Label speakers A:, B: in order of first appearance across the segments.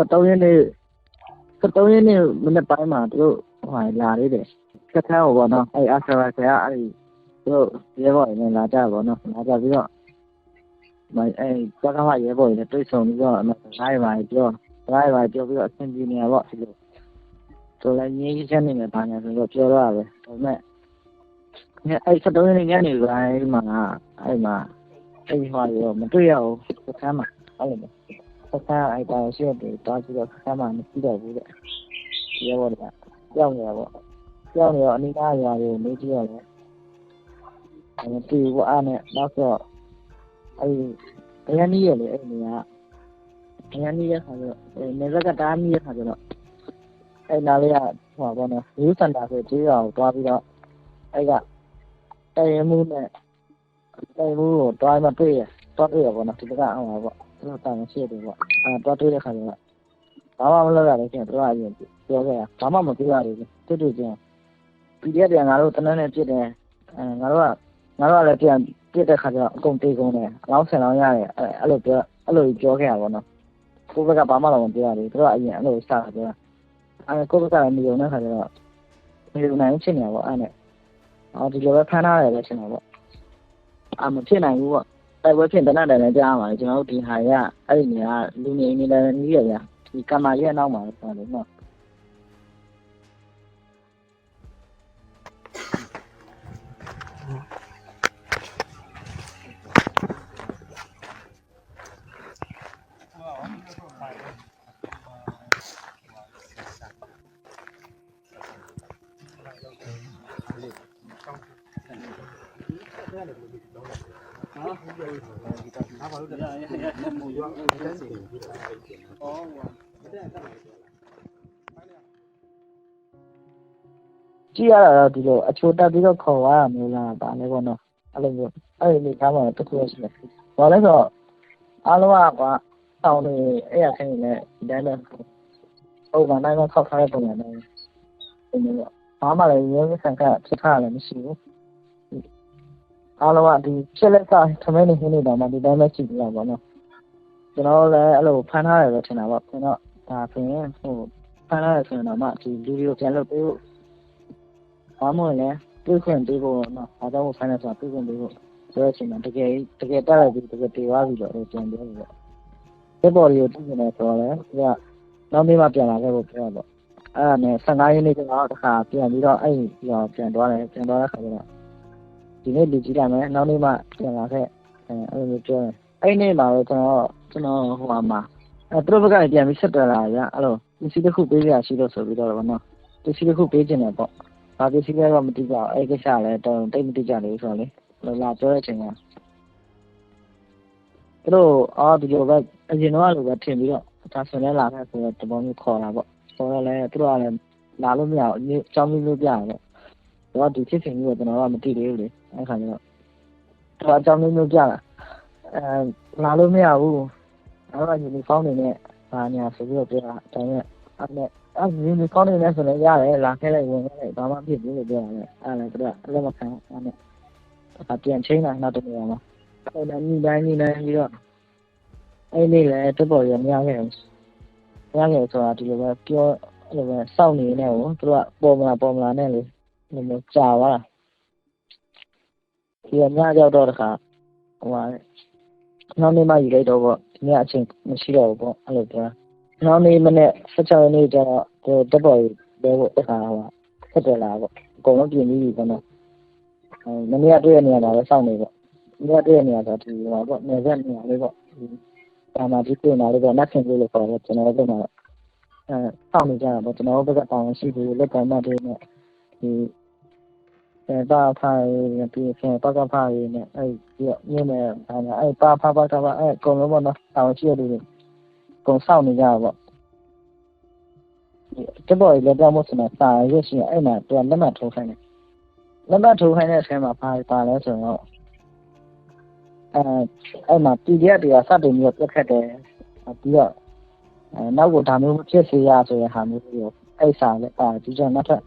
A: 73ရက်နေ့73ရက်နေ့မနေ့ပိုင်းမှာသူတို့ဟိုဟာလာသေးတယ်စက်ခန်းကိုပေါ့နော်အဲ့အာဆရာဆရာအဲ့ဒီသူတို့ရဲဘော်တွေနဲ့လာကြပေါ့နော်လာကြပြီးတော့မအဲ့စက်ခန်းကရဲဘော်တွေနဲ့တွေ့ဆုံပြီးတော့အမစကားတွေပါပြောစကားတွေပါပြောပြီးတော့အဆင်ပြေနေရပေါ့ဒီလိုဆိုလည်းငြိမ်းချမ်းနေတယ်ဘာညာဆိုတော့ပြောတော့ပဲဒါပေမဲ့အဲ့73ရက်နေ့ညနေပိုင်းမှာအဲ့မှာအဲ့ဒီဟိုရောမတွေ့ရဘူးစက်ခန်းမှာအဲ့လိုမျိုး စက်ခန်းအဲ့ဒါရှိတယ်တားပြီးတော့စက်ခန်းမှာမရှိတော့ဘူးတဲ့ရဲဘော်တွေကကြောက်နေတာပေါ့ကြောက်နေတော့အနိမရွာတွေကိုနေကြည့်ရတယ်အဲ့ဒီဘောအားနဲ့နောက်တော့အဲ့ဒီအရန်ကြီးရလေအဲ့ဒီကအရန်ကြီးရခါကျတော့နေဇက်ကတားကြီးရခါကျတော့အဲ့နာလေးကဟိုပါဘောနော်ယူစန်တာဆိုကြေးရွာကိုတွားပြီးတော့အဲ့ကတိုင်ရမှုနဲ့တိုင်မှုကိုတွားမှတွေ့ရတွားတွေ့ရပေါ့နော်ဒီကဟိုပါပေါ့ သူတို့တောင်းရှိတယ်ပေါ့အဲတွားတွေ့တဲ့ခါကျတော့ဘာမှမလုပ်ရလို့ကျရင်သူတို့ကအရင်ပြောခဲ့တာဘာမှမပြောရဘူးတူတူချင်း PDF ပြန်ငါတို့တနက်နဲ့ပြစ်တယ်အဲငါတို့ကငါတို့ကလည်းပြန်ပြစ်တဲ့ခါကျတော့အကုန်တေးကုန်တယ်အလောင်းဆယ်လောင်းရတယ်အဲအဲ့လိုပြောအဲ့လိုပြောခဲ့ရပါတော့ကိုယ့်ဘက်ကဘာမှတော့မပြောရဘူးသူတို့ကအရင်အဲ့လိုစတာပြောတာအဲကိုယ့်ဘက်ကလည်းမယုံတဲ့ခါကျတော့မယုံနိုင်ဘူးဖြစ်နေတာပေါ့အဲ့နဲ့အော်ဒီလိုပဲဖမ်းထားတယ်ပဲထင်တာပေါ့အာမဖြစ်နိုင်ဘူးပေါ့ တိုက်ပွဲဖြစ်တဲ့တနက်တည်းလည်းကြားရမှာလေကျွန်တော်တို့ဒီဟာရအဲ့ဒီနေရာလူနေနေလည်းနီးရဗျာဒီကမာရဲ့နောက်မှာဆိုတော့နော် ကြည့်ရတာတော့ဒီလိုအချိုတက်ပြီးတော့ခေါ်သွားတာမျိုးလားပါလေပေါ့နော်အဲ့လိုမျိုးအဲ့ဒီနေသားမှာတစ်ခုရရှိတယ်ဘာလဲဆိုတော့အားလုံးကကွာတောင်းနေအဲ့ရခင်းနေဒီတိုင်းပဲဟုတ်ပါနိုင်တော့ခောက်ထားတဲ့ပုံစံနဲ့ဒီလိုပေါ့ဘာမှလည်းရုံးဆန်ကဖြစ်ထားလည်းမရှိဘူး အားလုံးကဒီဖြစ်လက်ကထမင်းနေခင်းနေတာမှဒီတိုင်းပဲရှိကြတာပေါ့နော်ကျွန်တော်လည်းအဲ့လိုဖမ်းထားတယ်ပဲထင်တာပေါ့ကျွန်တော်ဒါဆိုရင်ဟိုဖမ်းထားတယ်ဆိုရင်တော့မှဒီလူတွေကိုပြန်လုပ်ပေးဖို့ဘာမှမလဲတွေးခွင့်ပေးဖို့နော်။အားကြောင့်ဖိုင်နယ်ဆိုတာတွေးခွင့်ပေးဖို့ဆိုတဲ့အချိန်မှာတကယ်တကယ်တက်လိုက်ပြီးတကယ်တေသွားပြီတော့ပြန်ပြောလို့ပေါ့။ဒီပေါ်ရီကိုတူနေတယ်ဆိုတော့လေသူကနောက်နေ့မှပြန်လာခဲ့ဖို့ပြောတော့အဲ့ဒါနဲ့15ရက်နေ့ကျတော့တစ်ခါပြန်ပြီးတော့အဲ့ဒီပြောပြန်သွားတယ်ပြန်သွားတဲ့ခါကျတော့ ဒီနေ့လူကြီးလာမယ်နောက်နေ့မှပြန်လာခဲ့အဲအဲ့လိုမျိုးပြောတယ်အဲ့ဒီနေ့မှာတော့ကျွန်တော်ကျွန်တော်ဟိုမှာအဲသူတို့ဘက်ကပြန်ပြီးဆက်တယ်လာရအဲ့လိုပစ္စည်းတစ်ခုပေးရရှိလို့ဆိုပြီးတော့ဗောနော်ပစ္စည်းတစ်ခုပေးခြင်းတယ်ပေါ့ဘာပစ္စည်းလဲတော့မသိကြဘူးအဲ့ကိစ္စလည်းတော့တိတ်မသိကြဘူးဆိုတော့လေလာပြောတဲ့အချိန်မှာသူတို့အော်ဒီလိုပဲအရင်တော့လိုပဲထင်ပြီးတော့ဒါဆိုလည်းလာခဲ့ဆိုတော့တဘောမျိုးခေါ်တာပေါ့ခေါ်တော့လည်းသူတို့ကလည်းလာလို့မရဘူးအကြောင်းမျိုးမျိုးပြရတယ်တော့ဒီဖြစ်စဉ်ကြီးကိုကျွန်တော်ကမသိသေးဘူးလေ အဲ့ခါကျတော့သူကအကြောင်းမျိုးမျိုးပြတာအဲလာလို့မရဘူးအဲ့တော့ယူနီဖောင်းနေနဲ့ဘာညာဆိုပြီးတော့ပြောတာဒါပေမဲ့အဲ့နဲ့အဲ့ဒီဒီကောင်းနေလဲဆိုလည်းရတယ်လာခဲ့လိုက်ဝင်ခဲ့လိုက်ဘာမှဖြစ်ဘူးလို့ပြောရတယ်အဲ့လည်းသူကအလည်းမခံအဲ့နဲ့အပြန်ချင်းလာနောက်တနေရာမှာအဲ့ဒါညီတိုင်းညီတိုင်းပြီးတော့အဲ့ဒီလေတပေါ်ရမရခဲ့ဘူးမရခဲ့ဆိုတာဒီလိုပဲပြောအဲ့လိုပဲစောင့်နေနေကိုသူကပေါ်မလာပေါ်မလာနဲ့လေဒီလိုကြာသွားတာ ဒီညကြောက်တော့တခါဟိုဟာနောက်နေ့မှယူလိုက်တော့ပေါ့ဒီနေ့အချိန်မရှိတော့ဘူးပေါ့အဲ့လိုပြောနောက်နေ့မနေ့16ရက်နေ့ကျတော့ဒီတက်ပေါ်လေးဘဲဖို့တခါဟိုဆက်တယ်လာပေါ့အကုန်လုံးပြင်ပြီးပြီပေါ့နော်အဲမနေ့ကတွေ့ရနေရတာပဲစောင့်နေပေါ့မနေ့ကတွေ့ရနေရတာဒီဟိုပေါ့နေဆက်နေရလေးပေါ့ဒါမှဒီပြင်လာလေးပေါ့နတ်ခင်လေးလို့ခေါ်တယ်ကျွန်တော်တို့ကအဲစောင့်နေကြတာပေါ့ကျွန်တော်တို့ဘက်ကတောင်းရှိဘူးလက်ကမှတ်တွေနဲ့ဒီ အဲပါဖားရပြီးပြန်ပါကဖားရနဲ့အဲ့ဒီညနေအဲအဲ့ပါဖားပါကဖားအဲ့အကုန်လုံးပေါ့နော်တောင်းရှိရလို့ကုန်စောင့်နေကြတာပေါ့တပေါ်လည်းတော့မဟုတ်စမှာစာရွက်ရှင်အဲ့မှာသူကလက်မှတ်ထိုးခိုင်းတယ်လက်မှတ်ထိုးခိုင်းတဲ့အချိန်မှာပါပါလဲဆိုတော့အဲအဲ့မှာ PDF တွေကစတင်ပြီးတော့ပြတ်ခတ်တယ်ပြီးတော့အဲနောက်ကိုဒါမျိုးမဖြစ်စေရဆိုတဲ့ဟာမျိုးပြီးတော့အဲ့စာလည်းပါဒီကြောင့်နောက်ထပ်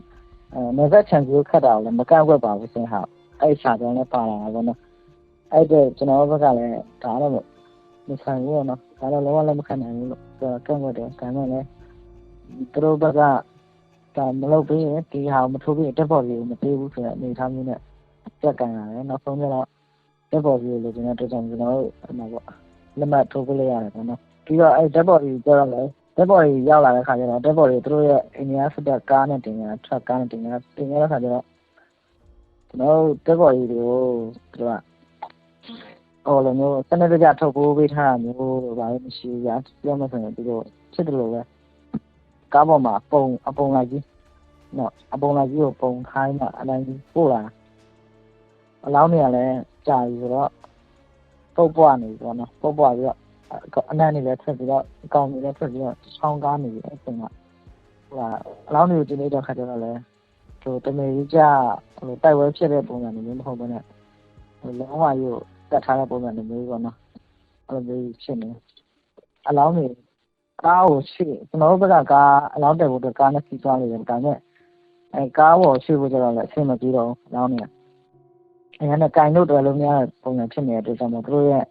A: အဲနေဗက်ချန်ကိုခတ်တာလည်းမကန့်ကွက်ပါဘူးစင်ဟာအဲ့စာကြောင့်လည်းပါလာတာပေါ့နော်အဲ့တော့ကျွန်တော်ဘက်ကလည်းဒါတော့မဆိုင်ဘူးနော်ဒါတော့လုံးဝလည်းမခံနိုင်ဘူးလို့ဆိုကန့်ကွက်တယ်ဒါပေမဲ့လည်းသူတို့ဘက်ကဒါမလုပ်ပြီးရင်ဒီဟာမထိုးပြီးတက်ပေါ်ကြီးကိုမပေးဘူးဆိုတဲ့အနေအထားမျိုးနဲ့ပြက်ကန်ရတယ်နောက်ဆုံးကျတော့တက်ပေါ်ကြီးကိုလိုချင်တဲ့အတွက်ကြောင့်ကျွန်တော်တို့အမှပေါ့လက်မှတ်ထိုးပေးလိုက်ရတယ်ပေါ့နော်ပြီးတော့အဲ့တက်ပေါ်ကြီးကျတော့လည်း တက်ပေါ်ကြီးရောက်လာတဲ့ခါကျတော့တက်ပေါ်ကြီးသူတို့ရဲ့အိန္ဒိယစစ်တပ်ကားနဲ့တင်ရတာထရက်ကားနဲ့တင်ရတာတင်ရတဲ့ခါကျတော့ကျွန်တော်တို့တက်ပေါ်ကြီးတွေကိုသူတို့ကဟိုလိုမျိုးစနစ်တကျထုတ်ပိုးပေးထားတာမျိုးတော့ဘာလို့မရှိဘူးကြာပြောမှဆိုရင်ဒီလိုဖြစ်တယ်လို့ပဲကားပေါ်မှာပုံအပုံလိုက်ကြီးနော်အပုံလိုက်ကြီးကိုပုံခိုင်းမှအတိုင်းကြီးပို့လာအလောင်းနေရလဲကြာပြီဆိုတော့ပုတ်ပွားနေပြီပေါ့နော်ပုတ်ပွားပြီးတော့ အနံ့နေလဲထွက်ပြီးတော့အကောင်နေလဲထွက်ပြီးတော့ချောင်းကားနေပြီအဲ့ချိန်ကဟိုအလောင်းတွေကိုဒီနေ့တော့ခါကြတော့လဲဟိုတမေကြီးကြဟိုတိုက်ဝဲဖြစ်တဲ့ပုံစံမျိုးမဟုတ်ဘဲနဲ့ဟိုလောင်းဝါကြီးကိုကတ်ထားတဲ့ပုံစံမျိုးပေါ့နော်အဲ့လိုမျိုးဖြစ်နေအလောင်းတွေကားကိုရှိကျွန်တော်တို့ဘက်ကကားအလောင်းတက်ဖို့အတွက်ကားနဲ့စီးသွားနေတယ်ဒါပေမဲ့အဲကားပေါ်ရှိဖို့ကျတော့လည်းအဆင်မပြေတော့ဘူးအလောင်းတွေကအဲဒါနဲ့ကင်လို့တော်လို့များတဲ့ပုံစံဖြစ်နေတဲ့အတွက်ကြောင့်မို့သူတို့ရဲ့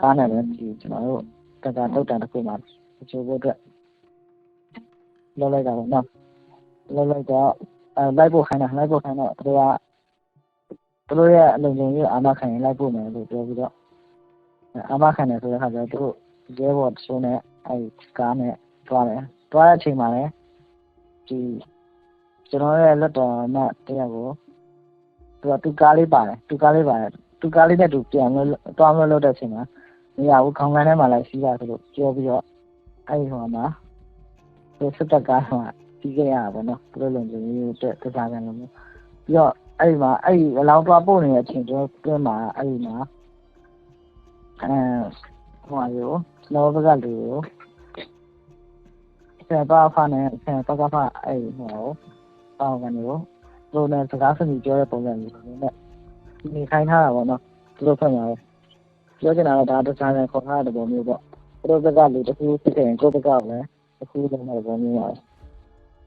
A: ကားနဲ့လည်းဒီကျွန်တော်တို့တက္ကသိုလ်တန်တစ်ခုမှာချိုးဖို့အတွက်လောက်လိုက်တာပေါ့နော်လောက်လိုက်တော့အဲလိုက်ဖို့ခိုင်းတာလိုက်ဖို့ခိုင်းတော့သူတို့ကသူတို့ရဲ့အလုံခြုံရေးအာမခံရင်လိုက်ပို့မယ်လို့ပြောပြီးတော့အာမခံတယ်ဆိုတဲ့ခါကျတော့သူတို့ရဲဘော်တချို့နဲ့အဲဒီကားနဲ့တွားတယ်တွားတဲ့အချိန်မှာလည်းဒီကျွန်တော်ရဲ့လက်တော်မှတရားကိုသူကသူကားလေးပါတယ်သူကားလေးပါတယ်သူကားလေးနဲ့သူပြန်လို့တွားမလို့တဲ့အချိန်မှာ မရဘူးခေါင်းကန်းထဲမှာလည်းစီးတာဆိုလို့ပြောပြီးတော့အဲဒီဟိုမှာသူစစ်တပ်ကားမှာပြီးခဲ့ရတာပေါ့နော်သူတို့လုံခြုံရေးအတွက်တခြားကန်လို့မျိုးပြီးတော့အဲ့ဒီမှာအဲ့ဒီအလောင်းသွားပို့နေတဲ့အချိန်ကျွန်တော်တွင်းမှာအဲ့ဒီမှာအဲဟိုအရောကျွန်တော်ဘက်ကလူကိုဆယ်ပါဖာနဲ့ဆယ်ပါကဖာအဲ့ဒီဟိုတောင်းကနေကိုသူတို့နဲ့စကားဆက်ပြီးပြောတဲ့ပုံစံမျိုးနဲ့နေခိုင်းထားတာပေါ့နော်သူတို့ဖက်မှာပဲ ပြောချင်တာတော့ဒါတခြားနဲ့ခေါ်ထားတဲ့ပုံမျိုးပေါ့သူတို့ဘက်ကလူတစ်ခုဖြစ်ခဲ့ရင်ကိုယ့်ဘက်ကလည်းတစ်ခုလုံးတဲ့ပုံမျိုးပါ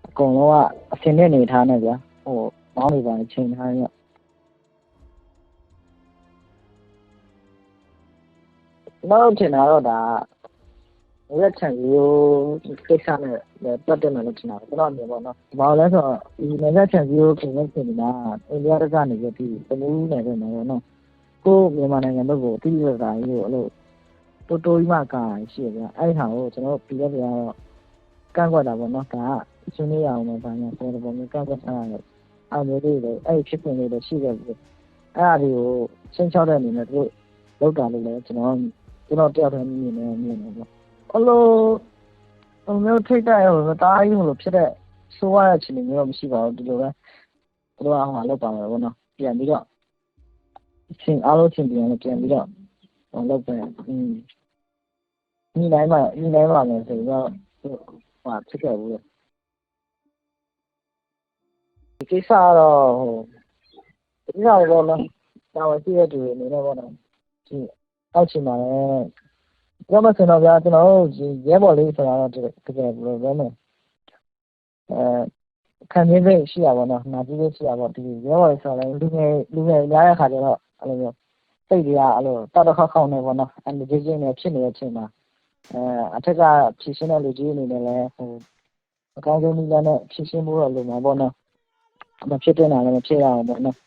A: အကုန်လုံးကအစင်းနဲ့နေထားနေကြဟိုမောင်းနေပါချိန်ထားရနောက်ထင်တာတော့ဒါရက်ချန်ရိုးကိစ္စနဲ့ပတ်သက်မှလို့ထင်တာကျွန်တော်အမြင်ပေါ့နော်။ဘာလို့လဲဆိုတော့ဒီရက်ချန်ရိုးခင်ဗျခင်ဗျာအိန္ဒိယတကနေပြီးဒီတမူးနယ်ပဲနော် နော်။ကိုမြန်မာနိုင်ငံဘက်ကိုတိကျတာကြီးကိုအဲ့လိုတိုးတိုးကြီးမှကာရှိရဗျ။အဲ့ဒီဟာကိုကျွန်တော်ပြည်ရပြတော့ကန့်ကွက်တာပေါ့နော်။ဒါကရှင်းနေရအောင်ပဲဘာညာဆိုတဲ့ပုံမျိုးကန့်ကွက်ထားရတယ်။အဲ့မျိုးလေးတွေအဲ့ဖြစ်ပုံလေးတွေရှိခဲ့ပြီ။အဲ့အရာတွေကိုချင်းချောက်တဲ့အနေနဲ့သူတို့လောက်တာလို့လည်းကျွန်တော်ကျွန်တော်တယောက်တည်းမြင်နေမြင်နေပေါ့။အဲ့လိုဟိုမျိုးထိတ်တဲ့ဟိုတားကြီးမလို့ဖြစ်တဲ့ဆိုးရတဲ့အခြေအနေမျိုးမရှိပါဘူးဒီလိုပဲသူတို့ကဟိုလောက်ပါမယ်ပေါ့နော်။ပြန်ပြီးတော့ ချင်းအားလုံးချင်းပြန်လို့ပြန်ပြီးတော့ဟိုလောက်ပဲอืมဒီတိုင်းမှာဒီတိုင်းမှာလည်းဆိုတော့ဟိုဖြစ်ခဲ့ဘူးလေဒီကိစ္စကတော့ဟိုဒီကိစ္စတော့နော်တာဝန်ရှိတဲ့သူတွေအနေနဲ့ပေါ့နော်ဒီအောက်ချင်ပါလေပြောမစင်တော့ဗျာကျွန်တော်တို့ရဲဘော်လေးဆိုတာတော့တကယ်ဘယ်လိုလဲမလဲအဲခံရင်းစိတ်ရှိရပါတော့နာကြည့်လေးရှိရပါဒီရဲဘော်လေးဆိုတော့လူငယ်လူငယ်များတဲ့ခါကျတော့ အဲ့လိုမျိုးစိတ်တွေကအဲ့လိုတောက်တော့ခောက်ခောက်နေပေါ့နော်အန်ဒီဂျင်းနဲ့ဖြစ်နေတဲ့အချိန်မှာအဲအထက်ကဖြည့်ရှင်းတဲ့လူကြီးအနေနဲ့လည်းဟိုအကောင်းဆုံးနည်းလမ်းနဲ့ဖြည့်ရှင်းဖို့တော့လိုမှာပေါ့နော်မဖြစ်တဲ့နာလည်းမဖြစ်ရအောင်ပေါ့နော်